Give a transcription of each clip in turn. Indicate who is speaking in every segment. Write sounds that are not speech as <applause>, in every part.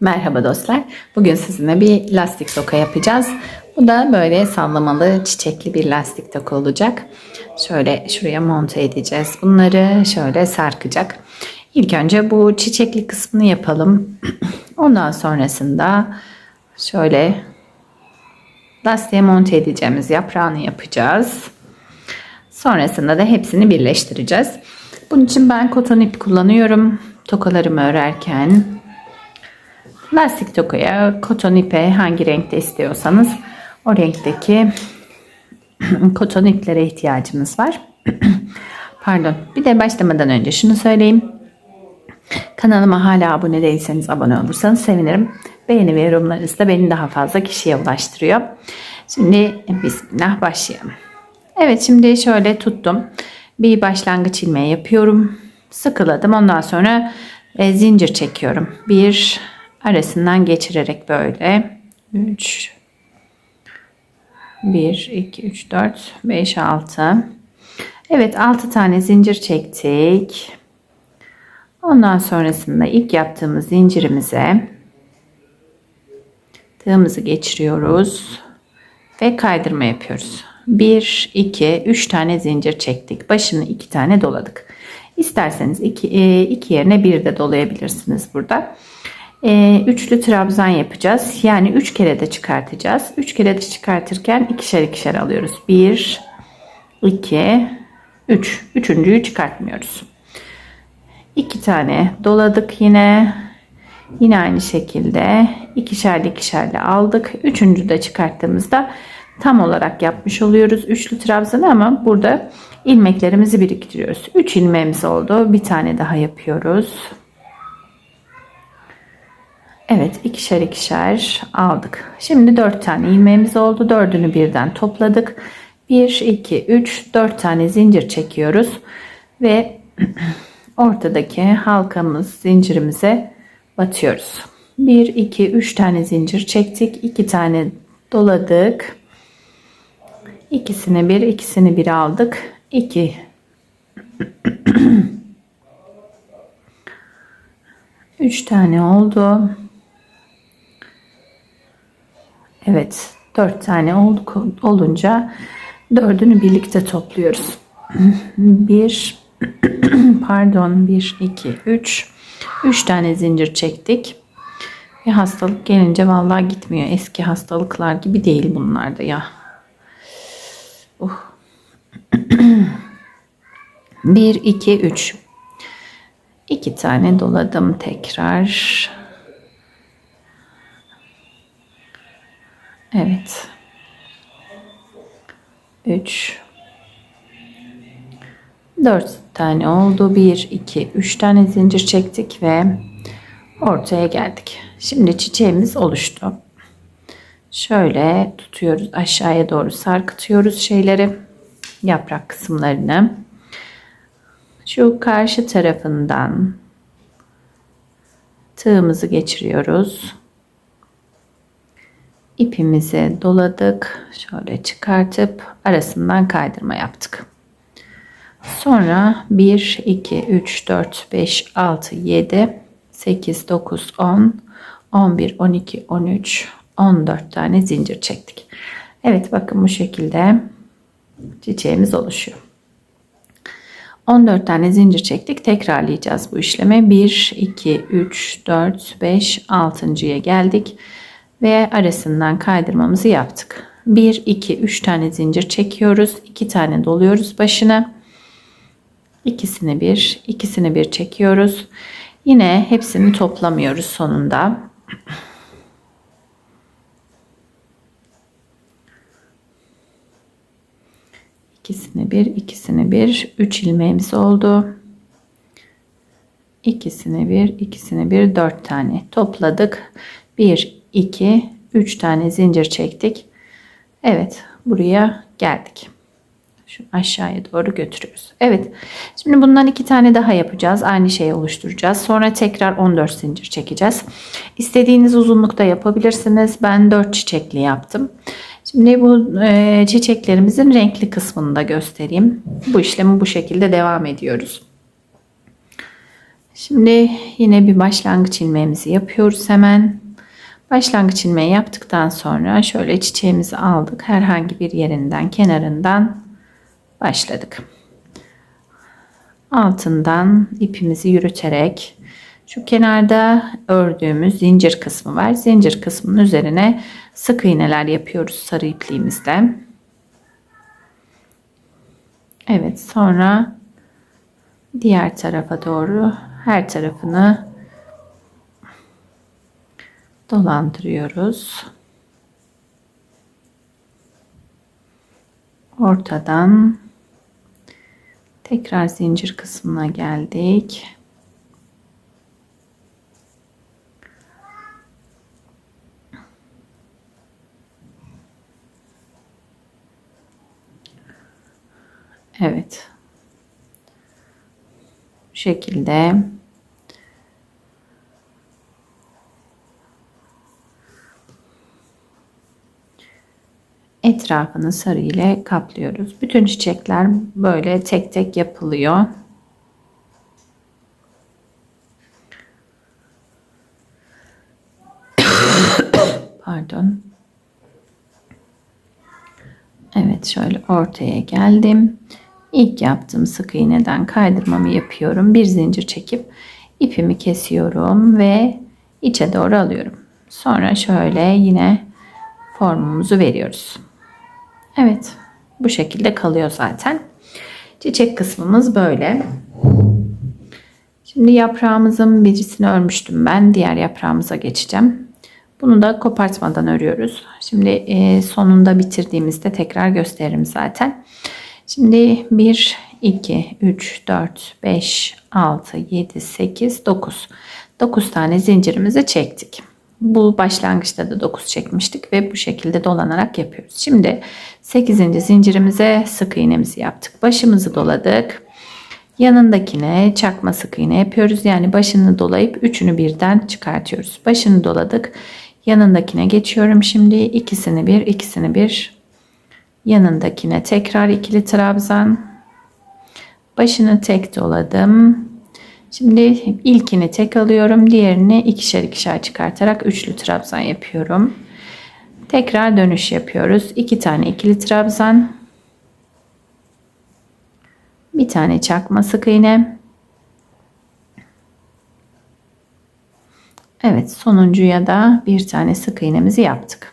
Speaker 1: Merhaba dostlar. Bugün sizinle bir lastik toka yapacağız. Bu da böyle sallamalı çiçekli bir lastik toka olacak. Şöyle şuraya monte edeceğiz. Bunları şöyle sarkacak. İlk önce bu çiçekli kısmını yapalım. <clears throat> Ondan sonrasında şöyle lastiğe monte edeceğimiz yaprağını yapacağız. Sonrasında da hepsini birleştireceğiz. Bunun için ben koton ip kullanıyorum. Tokalarımı örerken lastik tokaya, koton ipe hangi renkte istiyorsanız o renkteki <clears throat> koton iplere ihtiyacımız var. <clears throat> Pardon. Bir de başlamadan önce şunu söyleyeyim. Kanalıma hala abone değilseniz abone olursanız sevinirim. Beğeni ve yorumlarınız da beni daha fazla kişiye ulaştırıyor. Şimdi bismillah başlayalım. Evet şimdi şöyle tuttum. Bir başlangıç ilmeği yapıyorum. Sıkıladım. Ondan sonra e, zincir çekiyorum. Bir arasından geçirerek böyle 3 1 2 3 4 5 6 Evet 6 tane zincir çektik. Ondan sonrasında ilk yaptığımız zincirimize tığımızı geçiriyoruz ve kaydırma yapıyoruz. 1 2 3 tane zincir çektik. Başını 2 tane doladık. İsterseniz 2 2 yerine 1 de dolayabilirsiniz burada. E, üçlü trabzan yapacağız. Yani 3 kere de çıkartacağız. 3 kere de çıkartırken ikişer ikişer alıyoruz. 1 2 3. Üçüncüyü çıkartmıyoruz. 2 tane doladık yine. Yine aynı şekilde ikişerli ikişerli aldık. Üçüncü de çıkarttığımızda tam olarak yapmış oluyoruz üçlü trabzanı ama burada ilmeklerimizi biriktiriyoruz. 3 ilmeğimiz oldu. Bir tane daha yapıyoruz. Evet ikişer ikişer aldık. Şimdi 4 tane ilmeğimiz oldu. Dördünü birden topladık. 1, 2, 3, 4 tane zincir çekiyoruz. Ve <clears throat> ortadaki halkamız zincirimize batıyoruz. 1, 2, 3 tane zincir çektik. 2 tane doladık. İkisini bir, ikisini bir aldık. 2 3 <clears throat> tane oldu. Evet, 4 tane olduk olunca dördünü birlikte topluyoruz. <clears throat> 1 <clears throat> pardon 1 2 3 3 tane zincir çektik. Bir hastalık gelince vallahi gitmiyor. Eski hastalıklar gibi değil bunlar da ya. Uh. 1 2 3 2 tane doladım tekrar. Evet. 3 4 tane oldu. 1 2 3 tane zincir çektik ve ortaya geldik. Şimdi çiçeğimiz oluştu. Şöyle tutuyoruz. Aşağıya doğru sarkıtıyoruz şeyleri. Yaprak kısımlarını. Şu karşı tarafından tığımızı geçiriyoruz. İpimizi doladık. Şöyle çıkartıp arasından kaydırma yaptık. Sonra 1, 2, 3, 4, 5, 6, 7, 8, 9, 10, 11, 12, 13, 14 tane zincir çektik. Evet bakın bu şekilde çiçeğimiz oluşuyor. 14 tane zincir çektik. Tekrarlayacağız bu işlemi. 1, 2, 3, 4, 5, 6.ya geldik. Ve arasından kaydırmamızı yaptık. 1, 2, 3 tane zincir çekiyoruz. 2 tane doluyoruz başına. İkisini bir, ikisini bir çekiyoruz. Yine hepsini toplamıyoruz sonunda. İkisini bir, ikisini bir, üç ilmeğimiz oldu. İkisini bir, ikisini bir, dört tane topladık. Bir, iki, üç tane zincir çektik. Evet, buraya geldik. Şu aşağıya doğru götürüyoruz. Evet. Şimdi bundan iki tane daha yapacağız. Aynı şeyi oluşturacağız. Sonra tekrar 14 zincir çekeceğiz. İstediğiniz uzunlukta yapabilirsiniz. Ben 4 çiçekli yaptım. Şimdi bu e, çiçeklerimizin renkli kısmını da göstereyim. Bu işlemi bu şekilde devam ediyoruz. Şimdi yine bir başlangıç ilmeğimizi yapıyoruz hemen. Başlangıç ilmeği yaptıktan sonra şöyle çiçeğimizi aldık. Herhangi bir yerinden, kenarından başladık. Altından ipimizi yürüterek şu kenarda ördüğümüz zincir kısmı var. Zincir kısmının üzerine sık iğneler yapıyoruz sarı ipliğimizle. Evet sonra diğer tarafa doğru her tarafını dolandırıyoruz. Ortadan tekrar zincir kısmına geldik. Evet. Bu şekilde etrafını sarı ile kaplıyoruz. Bütün çiçekler böyle tek tek yapılıyor. <coughs> Pardon. Evet şöyle ortaya geldim. İlk yaptığım sık iğneden kaydırmamı yapıyorum. Bir zincir çekip ipimi kesiyorum ve içe doğru alıyorum. Sonra şöyle yine formumuzu veriyoruz. Evet bu şekilde kalıyor zaten. Çiçek kısmımız böyle. Şimdi yaprağımızın birisini örmüştüm ben. Diğer yaprağımıza geçeceğim. Bunu da kopartmadan örüyoruz. Şimdi e, sonunda bitirdiğimizde tekrar gösteririm zaten. Şimdi 1, 2, 3, 4, 5, 6, 7, 8, 9. 9 tane zincirimizi çektik. Bu başlangıçta da 9 çekmiştik ve bu şekilde dolanarak yapıyoruz. Şimdi 8. zincirimize sık iğnemizi yaptık. Başımızı doladık. Yanındakine çakma sık iğne yapıyoruz. Yani başını dolayıp üçünü birden çıkartıyoruz. Başını doladık. Yanındakine geçiyorum. Şimdi ikisini bir, ikisini bir. Yanındakine tekrar ikili trabzan. Başını tek doladım. Şimdi ilkini tek alıyorum. Diğerini ikişer ikişer çıkartarak üçlü trabzan yapıyorum. Tekrar dönüş yapıyoruz. İki tane ikili trabzan. Bir tane çakma sık iğne. Evet sonuncuya da bir tane sık iğnemizi yaptık.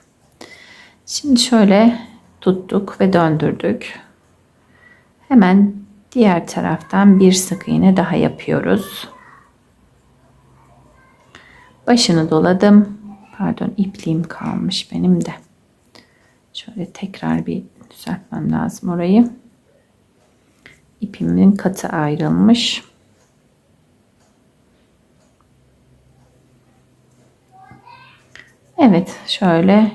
Speaker 1: Şimdi şöyle tuttuk ve döndürdük. Hemen diğer taraftan bir sık iğne daha yapıyoruz. Başını doladım. Pardon ipliğim kalmış benim de. Şöyle tekrar bir düzeltmem lazım orayı. İpimin katı ayrılmış. Evet şöyle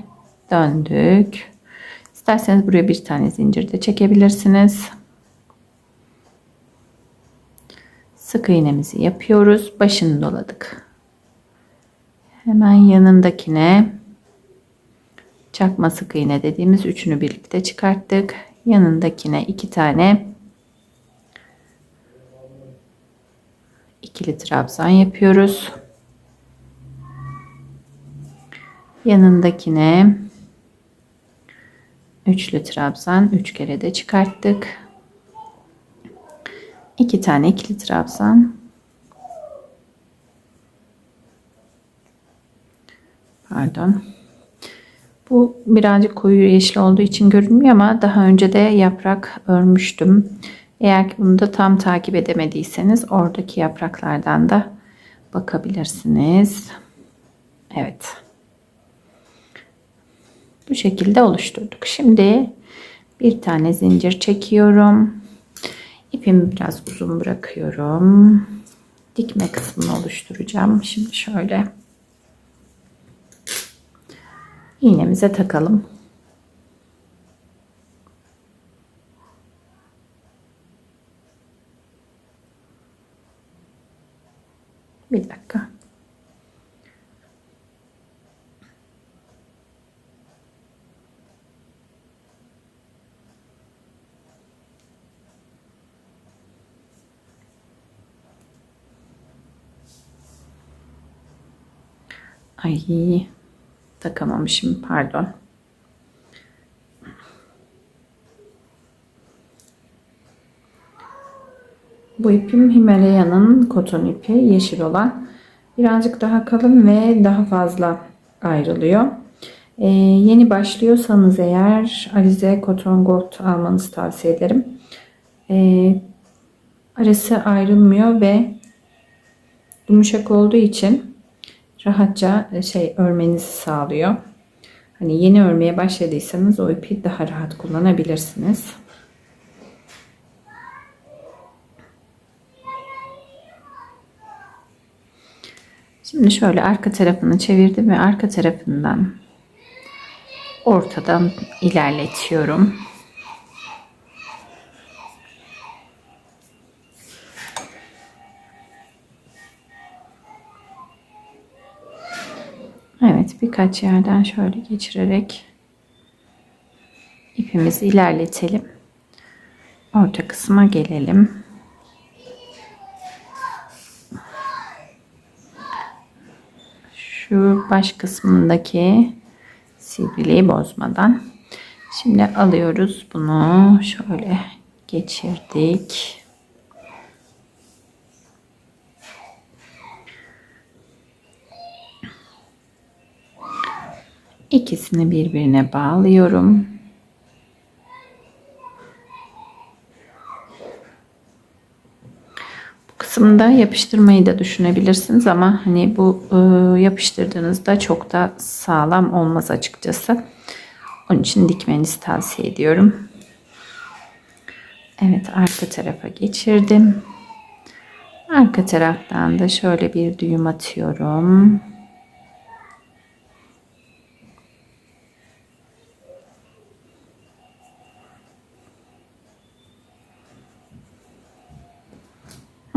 Speaker 1: döndük. İsterseniz buraya bir tane zincir de çekebilirsiniz. Sık iğnemizi yapıyoruz. Başını doladık. Hemen yanındakine çakma sık iğne dediğimiz üçünü birlikte çıkarttık. Yanındakine iki tane ikili trabzan yapıyoruz. Yanındakine üçlü trabzan üç kere de çıkarttık. İki tane ikili trabzan. Pardon. Bu birazcık koyu yeşil olduğu için görünmüyor ama daha önce de yaprak örmüştüm. Eğer ki bunu da tam takip edemediyseniz oradaki yapraklardan da bakabilirsiniz. Evet. Bu şekilde oluşturduk. Şimdi bir tane zincir çekiyorum. İpimi biraz uzun bırakıyorum. Dikme kısmını oluşturacağım. Şimdi şöyle iğnemize takalım. Bir dakika. Ay takamamışım pardon. Bu ipim Himalaya'nın koton ipi yeşil olan. Birazcık daha kalın ve daha fazla ayrılıyor. Ee, yeni başlıyorsanız eğer Alize Cotton Gold almanızı tavsiye ederim. Ee, arası ayrılmıyor ve yumuşak olduğu için rahatça e, şey örmenizi sağlıyor. Hani yeni örmeye başladıysanız o ipi daha rahat kullanabilirsiniz. Şimdi şöyle arka tarafını çevirdim ve arka tarafından ortadan ilerletiyorum. Birkaç yerden şöyle geçirerek ipimizi ilerletelim. Orta kısma gelelim. Şu baş kısmındaki sivriliği bozmadan. Şimdi alıyoruz bunu şöyle geçirdik. İkisini birbirine bağlıyorum. Bu kısımda yapıştırmayı da düşünebilirsiniz ama hani bu e, yapıştırdığınızda çok da sağlam olmaz açıkçası. Onun için dikmenizi tavsiye ediyorum. Evet arka tarafa geçirdim. Arka taraftan da şöyle bir düğüm atıyorum.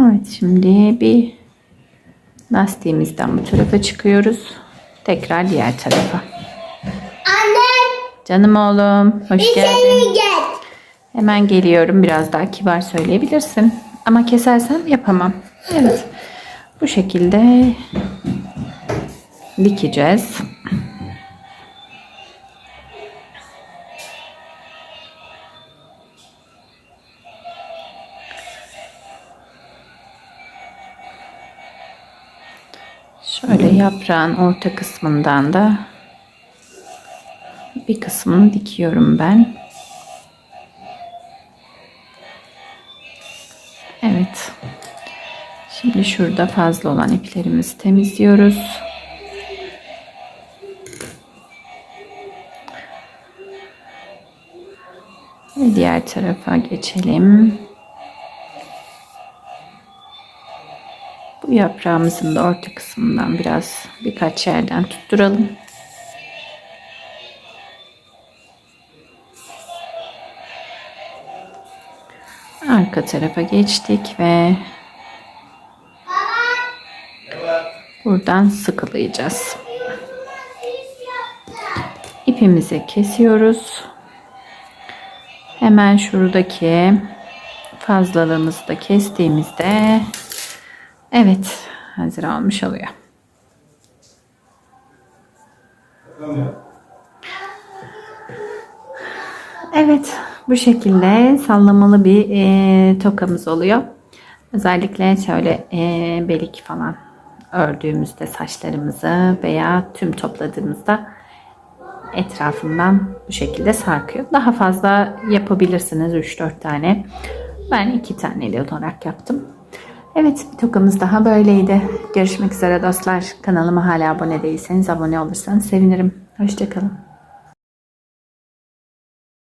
Speaker 1: Evet şimdi bir lastiğimizden bu tarafa çıkıyoruz. Tekrar diğer tarafa.
Speaker 2: Anne,
Speaker 1: Canım oğlum hoş geldin.
Speaker 2: gel.
Speaker 1: Hemen geliyorum. Biraz daha kibar söyleyebilirsin. Ama kesersem yapamam. Evet. Bu şekilde dikeceğiz. Şöyle yaprağın orta kısmından da bir kısmını dikiyorum ben. Evet. Şimdi şurada fazla olan iplerimizi temizliyoruz. Ve diğer tarafa geçelim. Yaprağımızın da orta kısmından biraz birkaç yerden tutturalım. Arka tarafa geçtik ve buradan sıkılayacağız. İpimizi kesiyoruz. Hemen şuradaki fazlalığımızı da kestiğimizde evet hazır olmuş oluyor. Evet bu şekilde sallamalı bir e, tokamız oluyor. Özellikle şöyle e, belik falan ördüğümüzde saçlarımızı veya tüm topladığımızda etrafından bu şekilde sarkıyor. Daha fazla yapabilirsiniz 3-4 tane. Ben 2 taneli olarak yaptım. Evet bir tokamız daha böyleydi. Görüşmek üzere dostlar. Kanalıma hala abone değilseniz abone olursanız sevinirim. Hoşçakalın.